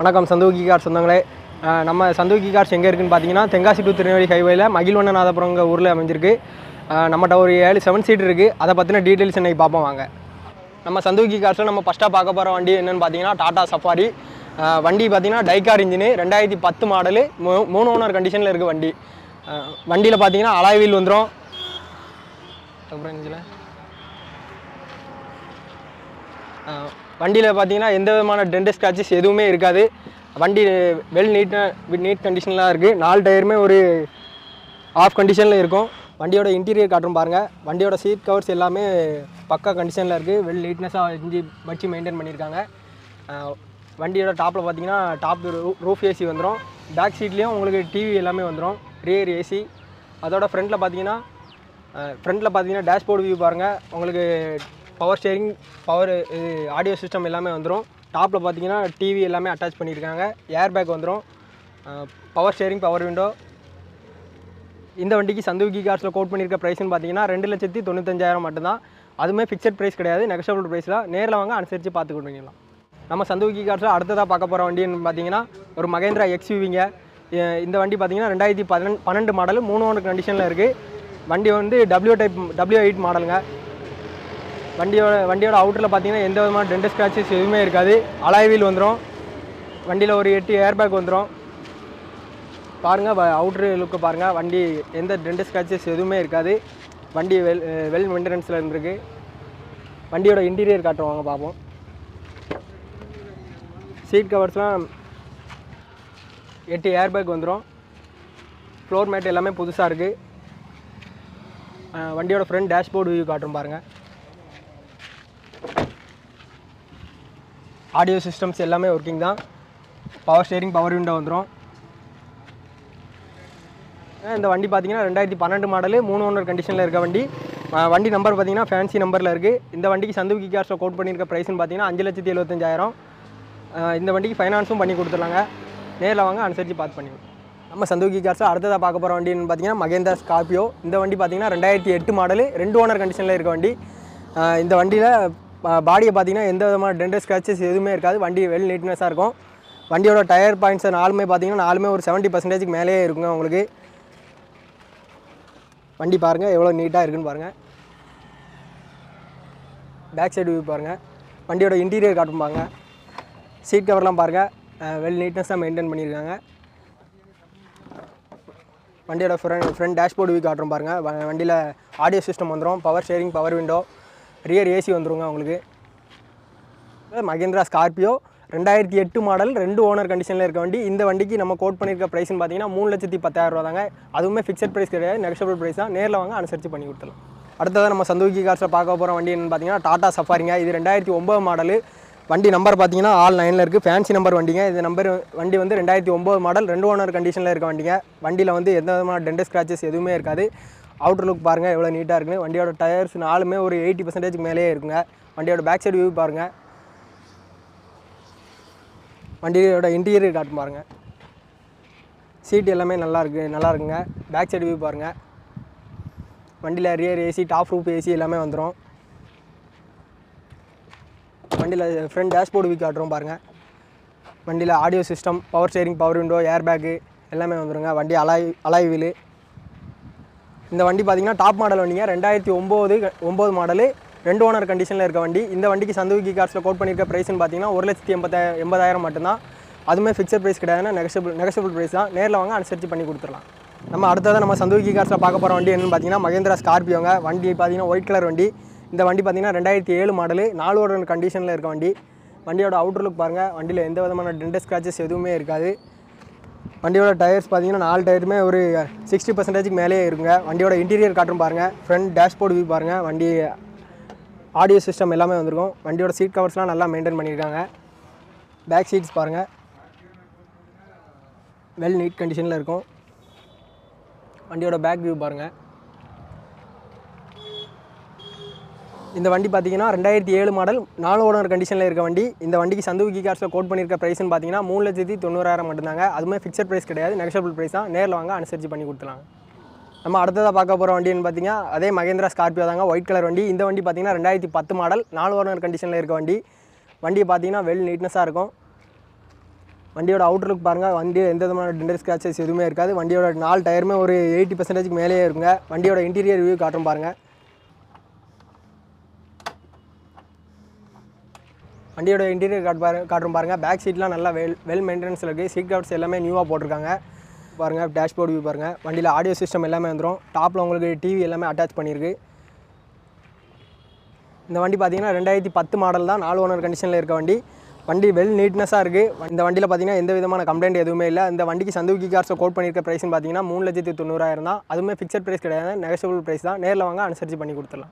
வணக்கம் சந்தூகி கார் சொந்தங்களே. நம்ம சந்தூகி கார்ஸ் எங்கே இருக்குன்னு பார்த்தீங்கன்னா தென்காசி டு திருநெல்வேலி ஹைவேல மகிழ்வண்ணநாதபுரங்க ஊரில் அமைஞ்சிருக்கு. நம்மகிட்ட ஒரு ஏழு செவன் சீட் இருக்குது அதை பற்றின டீட்டெயில்ஸ் இன்றைக்கி பார்ப்போம் வாங்க. நம்ம சந்தூகி கார்ஸில் நம்ம ஃபஸ்ட்டாக பார்க்க போகிற வண்டி என்னென்னு பார்த்தீங்கன்னா டாடா சஃபாரி. வண்டி பார்த்தீங்கன்னா டைகார் இன்ஜினு ரெண்டாயிரத்தி பத்து மாடலு மூ மூணு ஓனர் கண்டிஷனில் இருக்குது வண்டி. வண்டியில் பார்த்தீங்கன்னா அலாய் வீல் வந்துடும் அப்புறம் இன்ஜினில் வண்டியில் பார்த்தீங்கன்னா எந்த விதமான டென்ட் ஸ்க்ராச்சஸ் எதுவுமே இருக்காது. வண்டி வெல் நீட்டாக நீட் கண்டிஷன்லாம் இருக்குது நாலு டயருமே ஒரு ஆஃப் கண்டிஷனில் இருக்கும். வண்டியோட இன்டீரியர் காட்டும் பாருங்கள் வண்டியோட சீட் கவர்ஸ் எல்லாமே பக்கா கண்டிஷனில் இருக்குது வெல் நீட்னஸாக இஞ்சி வச்சு மெயின்டைன் பண்ணியிருக்காங்க வண்டியோட டாப்பில் பார்த்தீங்கன்னா டாப் ரூஃப் ஏசி வந்துடும் பேக் சீட்லேயும் உங்களுக்கு டிவி எல்லாமே வந்துடும் ரியர் ஏசி அதோட ஃப்ரண்ட்டில் பார்த்தீங்கன்னா ஃப்ரண்ட்டில் பார்த்தீங்கன்னா டேஷ்போர்டு வியூ பாருங்கள் உங்களுக்கு பவர் ஸ்டேரிங் பவர் இது ஆடியோ சிஸ்டம் எல்லாமே வந்துடும் டாப்பில் பார்த்தீங்கன்னா டிவி எல்லாமே அட்டாச் பண்ணியிருக்காங்க. ஏர் பேக் வந்துடும் பவர் ஸ்டேரிங் பவர் விண்டோ இந்த வண்டிக்கு சந்தூகி கார்ஸில் கோட் பண்ணியிருக்க ப்ரைஸ்னு பார்த்தீங்கன்னா ரெண்டு லட்சத்தி தொண்ணூத்தஞ்சாயிரம் மட்டும்தான். அதுவுமே ஃபிக்ஸட் ப்ரைஸ் கிடையாது. நெகஷபிள் ப்ரைஸில் நேரில் வாங்க அனுசரித்து பார்த்து கொடுக்கலாம் நம்ம சந்தூகி கார்ஸில் அடுத்ததாக பார்க்க போகிற வண்டின்னு பார்த்தீங்கன்னா ஒரு மகேந்திரா எக்ஸ்யூவிங்க இந்த வண்டி பார்த்தீங்கன்னா ரெண்டாயிரத்தி பதினெண்டு பன்னெண்டு மாடல் மூணு ஒன்று கண்டிஷனில் இருக்குது வண்டி வந்து டபிள்யூ டைப் டபிள்யூ எயிட் மாடலுங்க வண்டியோட வண்டியோட அவுட்டரில் பார்த்தீங்கன்னா எந்த விதமான டென்ட் ஸ்க்ராச்சஸ் எதுவுமே இருக்காது. அலாய் வீல் வந்துடும் வண்டியில் ஒரு எட்டு ஏர் பேக் வந்துடும் பாருங்கள் அவுட்ரு லுக்கு பாருங்கள் வண்டி எந்த டென்ட் ஸ்க்ராச்சஸ் எதுவுமே இருக்காது. வண்டி வெல் வெல் மெயின்டெனன்ஸில் இருந்திருக்கு. வண்டியோட இன்டீரியர் காட்டுவாங்க பார்ப்போம் சீட் கவர்ஸ்லாம் எட்டு ஏர் பேக் வந்துடும் ஃப்ளோர் மேட் எல்லாமே புதுசாக இருக்குது வண்டியோட ஃப்ரண்ட் டேஷ்போர்டு வியூ காட்டும் பாருங்கள் ஆடியோ சிஸ்டம்ஸ் எல்லாமே ஒர்க்கிங் தான். பவர் ஸ்டேரிங் பவர் விண்டோ வந்துடும் இந்த வண்டி பார்த்தீங்கன்னா ரெண்டாயிரத்தி பன்னெண்டு மாடலு மூணு ஓனர் கண்டிஷனில் இருக்க வண்டி. வண்டி நம்பர் பார்த்தீங்கன்னா ஃபேன்சி நம்பரில் இருக்குது இந்த வண்டிக்கு சந்துவிக்கி கார்ஸில் கோட் பண்ணியிருக்க ப்ரைஸ்னு பார்த்தீங்கன்னா அஞ்சு லட்சத்தி எழுபத்தஞ்சாயிரம் இந்த வண்டிக்கு ஃபைனான்ஸும் பண்ணி கொடுத்துருலாங்க நேரில் வாங்க அனுசரித்து பார்த்து பண்ணி நம்ம சந்துவிக்கி கார்ஸில் அடுத்ததாக பார்க்க போகிற வண்டின்னு பார்த்தீங்கன்னா மகேந்திரா ஸ்கார்பியோ இந்த வண்டி பார்த்தீங்கன்னா ரெண்டாயிரத்தி எட்டு மாடலு ரெண்டு ஓனர் கண்டிஷனில் இருக்க வண்டி. இந்த வண்டியில் பாடியை பார்த்தீங்கன்னா எந்த விதமான டென்டர் ஸ்க்ராச்சஸ் எதுவுமே இருக்காது. வண்டி வெல் நீட்னஸாக இருக்கும். வண்டியோட டயர் பாயிண்ட்ஸ் நாலுமே பார்த்தீங்கன்னா நாலுமே ஒரு செவன்ட்டி பர்சன்டேஜுக்கு மேலேயே இருக்குங்க உங்களுக்கு. வண்டி பாருங்கள் எவ்வளோ நீட்டாக இருக்குன்னு பாருங்கள் பேக் சைடு வியூ பாருங்கள் வண்டியோட இன்டீரியர் காட்டும் பாருங்க. சீட் கவர்லாம் பாருங்கள் வெல் நீட்னஸாக மெயின்டைன் பண்ணியிருக்காங்க. வண்டியோட ஃப்ரண்ட் ஃப்ரண்ட் டேஷ்போர்டு வியூ காட்டுறோம் பாருங்கள் வண்டியில் ஆடியோ சிஸ்டம் வந்துடும் power steering power window rear AC வந்துருங்க உங்களுக்கு மகேந்திரா ஸ்கார்பியோ ரெண்டாயிரத்தி எட்டு மாடல் ரெண்டு ஓனர் கண்டிஷனில் இருக்க வண்டி. இந்த வண்டிக்கு நம்ம கோட் பண்ணியிருக்க ப்ரைஸ்னு பார்த்தீங்கன்னா மூணு லட்சத்தி பத்தாயிரம் ரூபா தாங்க. அதுவுமே ஃபிக்ஸட் ப்ரைஸ் கிடையாது நெக்ஸ்டபிள் ப்ரைஸ் தான். நேரில் வாங்க அனுசரித்து பண்ணி கொடுத்துலாம் அடுத்ததாக நம்ம சந்தூகி கார்ஸில் பார்க்க போகிற வண்டி என்னன்னு பார்த்தீங்கன்னா டாடா சஃபாரிங்க இது ரெண்டாயிரத்தி ஒம்பது மாடலு வண்டி நம்பர் பார்த்தீங்கன்னா ஆல் நைனில் இருக்குது ஃபேன்சி நம்பர் வண்டிங்க. இது நம்பர் வண்டி வந்து ரெண்டாயிரத்தி ஒம்பது மாடல் ரெண்டு ஓனர் கண்டிஷனில் இருக்க வண்டிங்க. வண்டியில் வந்து எந்த விதமான டென்ட் ஸ்க்ராச்சஸ் எதுவுமே இருக்காது. அவுட்டர் லுக் பாருங்கள் எவ்வளோ நீட்டாக இருக்குன்னு. வண்டியோட டயர்ஸ் நாலுமே ஒரு எயிட்டி பர்சன்டேஜ்க்கு மேலேயே இருக்குங்க. வண்டியோட பேக் சைடு வியூ பாருங்கள் வண்டியோட இன்டீரியர் காட்டும் பாருங்கள் சீட் எல்லாமே நல்லா இருக்குது நல்லா இருக்குங்க. பேக் சைடு வியூ பாருங்கள் வண்டியில் rear AC top roof AC எல்லாமே வந்துடும் வண்டியில் ஃப்ரண்ட் டேஷ்போர்டு வியூ காட்டுறோம் பாருங்கள் வண்டியில் audio system power steering power window air bag எல்லாமே வந்துருங்க. வண்டி அலாய் அலாய் வீலு. இந்த வண்டி பார்த்தீங்கன்னா டாப் மாடல் வண்டிங்க. ரெண்டாயிரத்தி ஒம்பது ஒம்பது மாடலு ரெண்டு ஓனர் கண்டிஷனில் இருக்க வண்டி. இந்த வண்டிக்கு சந்துவிக்கி கார்ஸில் கோட் பண்ணியிருக்க ப்ரைஸ்னு பார்த்தீங்கன்னா ஒரு லட்சத்தி எண்பத்த எண்பதாயிரம் மட்டும்தான். அதுவுமே ஃபிக்ஸட் ப்ரைஸ் கிடையாதுன்னா நெகஷபிள் நெகஷபிள் ப்ரைஸ் தான். நேரில் வாங்க அனுசரித்து பண்ணி கொடுத்துடலாம். நம்ம அடுத்ததாக நம்ம சந்துவிக்கி கார்ஸில் பார்க்க போகிற வண்டி என்னென்னு பார்த்தீங்கன்னா மகேந்திரா ஸ்கார்பியோங்க வண்டி பார்த்தீங்கன்னா ஒயிட் கலர் வண்டி. இந்த வண்டி பார்த்தீங்கன்னா ரெண்டாயிரத்தி ஏழு மாடலு நாலு ஓனர் கண்டிஷனில் இருக்க வண்டி. வண்டியோட அவுட்டர் லுக் பாருங்கள் வண்டியில் எந்த விதமான டென்ட் ஸ்க்ராச்சஸ் எதுவுமே இருக்காது. வண்டியோட டயர்ஸ் பார்த்தீங்கன்னா நாலு டயருமே ஒரு சிக்ஸ்டி பர்சன்டேஜ்க்கு மேலேயே இருக்குங்க. வண்டியோட இன்டீரியர் காட்டும் பாருங்கள் ஃப்ரண்ட் டேஷ்போர்ட் வியூ பாருங்கள் வண்டி ஆடியோ சிஸ்டம் எல்லாமே வந்திருக்கும். வண்டியோட சீட் கவர்ஸ்லாம் நல்லா மெயின்டைன் பண்ணியிருக்காங்க. பேக் சீட்ஸ் பாருங்கள் வெல் நீட் கண்டிஷனில் இருக்கும். வண்டியோட பேக் வியூ பாருங்கள் இந்த வண்டி பார்த்தீங்கன்னா ரெண்டாயிரத்தி ஏழு மாடல் நாலு ஓனர் கண்டிஷனில் இருக்க வண்டி. இந்த வண்டிக்கு சந்துவிக்கி கார்ஸில் கோட் பண்ணியிருக்க ப்ரைஸ்னு பார்த்தீங்கன்னா மூணு லட்சத்தி தொண்ணூறாயிரம் மட்டும்தாங்க. அதுவுமே ஃபிக்ஸட் ப்ரைஸ் கிடையாது நெகஷபிள் ப்ரைஸ் தான். நேரில் வாங்க அனுசரிச்சு பண்ணி கொடுத்துலாம் நம்ம அடுத்ததாக பார்க்க போகிற வண்டின்னு பார்த்தீங்கன்னா அதே மகேந்திரா ஸ்கார்பியோ தாங்க ஒயிட் கலர் வண்டி. இந்த வண்டி பார்த்தீங்கன்னா ரெண்டாயிரத்தி பத்து மாடல் நாலு ஓனர் கண்டிஷனில் இருக்க வண்டி. வண்டியை பார்த்தீங்கன்னா வெல் நீட்னஸாக இருக்கும். வண்டியோட அவுட்டர் லுக் பாருங்கள் வண்டி எந்த விதமான டெண்டர் ஸ்க்ராச்சஸ் எதுவுமே இருக்காது. வண்டியோட நாலு டயருமே ஒரு எயிட்டி பர்சன்டேஜ்க்கு மேலேயே இருக்குங்க. வண்டியோட இன்டீரியர் வியூ காட்டும் பாருங்கள் வண்டியோட இன்டீரியர் காட்டு பாரு காட்டும் பாருங்கள் பேக் சீட்லாம் நல்லா வெல் வெல் மெயின்டெனன்ஸில் இருக்குது சீட் கவர்ஸ் எல்லாமே நியூவாக போட்டிருக்காங்க. பாருங்கள் டேஷ்போர்ட் வியூ பாருங்கள் வண்டியில் ஆடியோ சிஸ்டம் எல்லாமே வந்துடும் டாப்பில் உங்களுக்கு டிவி எல்லாமே அட்டாச் பண்ணியிருக்கு. இந்த வண்டி பார்த்தீங்கன்னா ரெண்டாயிரத்தி பத்து மாடல் தான். நாலு ஓனர் கண்டிஷனில் இருக்க வண்டி. வண்டி வெல் நீட்னஸாக இருக்குது இந்த வண்டியில் பார்த்தீங்கன்னா எந்த விதமான கம்ப்ளைண்ட் எதுவுமே இல்லை. இந்த வண்டிக்கு சந்துவிக்கி கார்ஸை கோட் பண்ணியிருக்க ப்ரைஸ்னு பார்த்தீங்கன்னா மூணு லட்சத்தி தொண்ணூறாயிரம் தான். அதுவுமே ஃபிக்ஸட் ப்ரைஸ் கிடையாது. நெகசபிள் ப்ரைஸ் தான். நேரில் வாங்க அனுசரித்து பண்ணி கொடுத்துடலாம்.